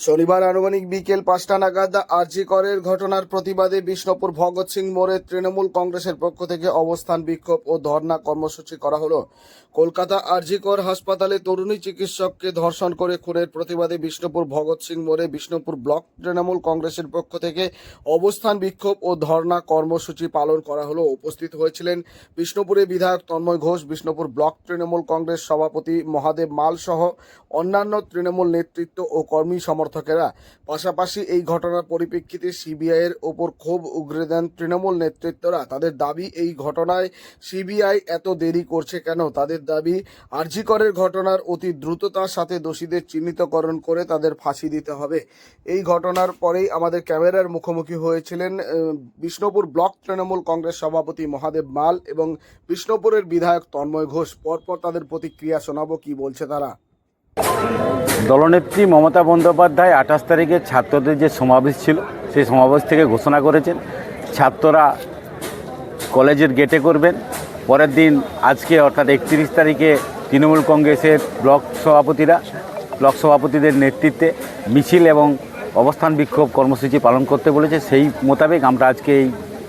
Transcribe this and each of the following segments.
শনিবার আনুমানিক বিকেল পাঁচটা নাগাদ আরজি করের ঘটনার প্রতিবাদে বিষ্ণুপুর ভগৎ সিং মোড়ে তৃণমূল কংগ্রেসের পক্ষ থেকে অবস্থান বিক্ষোভ ও ধর্ণা কর্মসূচি করা হলো। কলকাতা আরজি কর হাসপাতালে তরুণী চিকিৎসককে ধর্ষণ করে খুনের প্রতিবাদে বিষ্ণুপুর ভগৎ সিং মোড়ে বিষ্ণুপুর ব্লক তৃণমূল কংগ্রেসের পক্ষ থেকে অবস্থান বিক্ষোভ ও ধর্ণা কর্মসূচি পালন করা হলো। উপস্থিত হয়েছিলেন বিষ্ণুপুরে বিধায়ক তন্ময় ঘোষ, বিষ্ণুপুর ব্লক তৃণমূল কংগ্রেস সভাপতি মহাদেব মাল সহ অন্যান্য তৃণমূল নেতৃত্ব ও কর্মী সমর্থকেরা। পাশাপাশি এই ঘটনার পরিপ্রেক্ষিতে সিবিআই এর ওপর ক্ষোভ উগরে দেন তৃণমূল নেতৃত্বরা। তাদের দাবি, এই ঘটনায় সিবিআই এত দেরি করছে কেন? তাদের দাবি, আরজিকরের ঘটনার অতি দ্রুততার সাথে দোষীদের চিহ্নিতকরণ করে তাদের ফাঁসি দিতে হবে। এই ঘটনার পরেই আমাদের ক্যামেরার মুখোমুখি হয়েছিলেন বিষ্ণুপুর ব্লক তৃণমূল কংগ্রেস সভাপতি মহাদেব মাল এবং বিষ্ণুপুরের বিধায়ক তন্ময় ঘোষ। পরপর তাদের প্রতিক্রিয়া শোনাবো, কি বলছে তারা? দলনেত্রী মমতা বন্দ্যোপাধ্যায় আঠাশ তারিখে ছাত্রদের যে সমাবেশ ছিল সেই সমাবেশ থেকে ঘোষণা করেছেন ছাত্ররা কলেজের গেটে করবেন। পরের দিন আজকে অর্থাৎ একত্রিশ তারিখে তৃণমূল কংগ্রেসের ব্লক সভাপতিরা ব্লক সভাপতিদের নেতৃত্বে মিছিল এবং অবস্থান বিক্ষোভ কর্মসূচি পালন করতে বলেছে। সেই মোতাবেক আমরা আজকে এই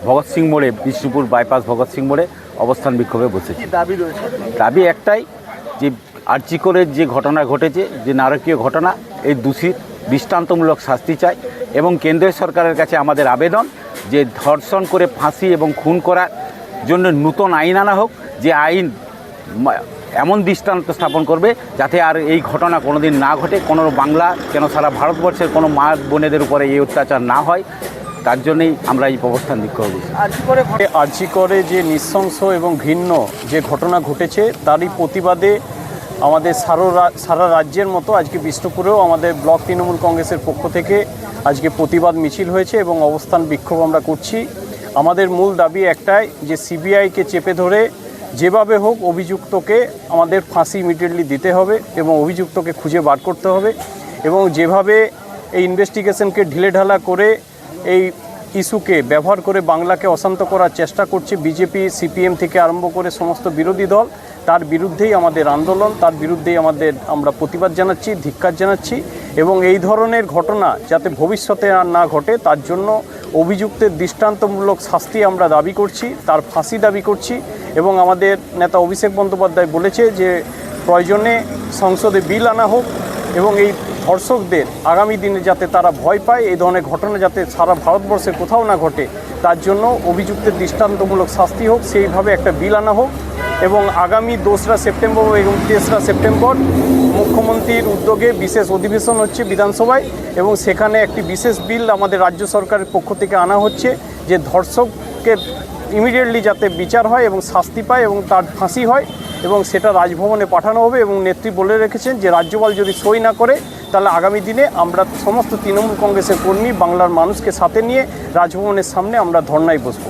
ভগৎ সিং মোড়ে বিষ্ণুপুর বাইপাস ভগৎ সিং মোড়ে অবস্থান বিক্ষোভে বসেছি। দাবি রয়েছে? দাবি একটাই যে আর্চিকরের যে ঘটনা ঘটেছে যে নারকীয় ঘটনা এই দোষীর দৃষ্টান্তমূলক শাস্তি চাই এবং কেন্দ্রীয় সরকারের কাছে আমাদের আবেদন যে ধর্ষণ করে ফাঁসি এবং খুন করার জন্য নূতন আইন আনা হোক যে আইন এমন দৃষ্টান্ত স্থাপন করবে যাতে আর এই ঘটনা কোনোদিন না ঘটে কোনো বাংলা কেন সারা ভারতবর্ষের কোনো মা বোনেদের উপরে এই অত্যাচার না হয় তার জন্যই আমরা এই অবস্থান বিক্ষোভ করছি আর্জি করে যে নৃশংস এবং ঘৃণ্য যে ঘটনা ঘটেছে তারই প্রতিবাদে আমাদের সারা সারা রাজ্যের মতো আজকে বিষ্ণুপুরেও আমাদের ব্লক তৃণমূল কংগ্রেসের পক্ষ থেকে আজকে প্রতিবাদ মিছিল হয়েছে এবং অবস্থান বিক্ষোভ আমরা করছি। আমাদের মূল দাবি একটাই যে সিবিআইকে চেপে ধরে যেভাবে হোক অভিযুক্তকে আমাদের ফাঁসি ইমিডিয়েটলি দিতে হবে এবং অভিযুক্তকে খুঁজে বার করতে হবে এবং যেভাবে এই ইনভেস্টিগেশনকে ঢিলেঢালা করে এই ইস্যুকে ব্যবহার করে বাংলাকে অশান্ত করার চেষ্টা করছে বিজেপি, সিপিএম থেকে আরম্ভ করে সমস্ত বিরোধী দল তার বিরুদ্ধেই আমাদের আন্দোলন, তার বিরুদ্ধেই আমাদের আমরা প্রতিবাদ জানাচ্ছি, ধিক্কার জানাচ্ছি এবং এই ধরনের ঘটনা যাতে ভবিষ্যতে আর না ঘটে, তার জন্য অভিযুক্তের দৃষ্টান্তমূলক শাস্তি আমরা দাবি করছি, তার ফাঁসি দাবি করছি এবং আমাদের নেতা অভিষেক বন্দ্যোপাধ্যায় বলেছে যে প্রয়োজনে সংসদে বিল আনা হোক এবং এই ধর্ষকদের আগামী দিনে যাতে তারা ভয় পায়, এই ধরনের ঘটনা যাতে সারা ভারতবর্ষে কোথাও না ঘটে, তার জন্য অভিযুক্তের দৃষ্টান্তমূলক শাস্তি হোক, সেইভাবে একটা বিল আনা হোক। এবং আগামী দোসরা সেপ্টেম্বর এবং তেসরা সেপ্টেম্বর মুখ্যমন্ত্রীর উদ্যোগে বিশেষ অধিবেশন হচ্ছে বিধানসভায় এবং সেখানে একটি বিশেষ বিল আমাদের রাজ্য সরকারের পক্ষ থেকে আনা হচ্ছে যে ধর্ষককে ইমিডিয়েটলি যাতে বিচার হয় এবং শাস্তি পায় এবং তার ফাঁসি হয় এবং সেটা রাজভবনে পাঠানো হবে এবং নেত্রী বলে রেখেছেন যে রাজ্যপাল যদি সই না করে, তাহলে আগামী দিনে আমরা সমস্ত তৃণমূল কংগ্রেসের কর্মী, বাংলার মানুষকে সাথে নিয়ে রাজভবনের সামনে আমরা ধর্নায় বসবো।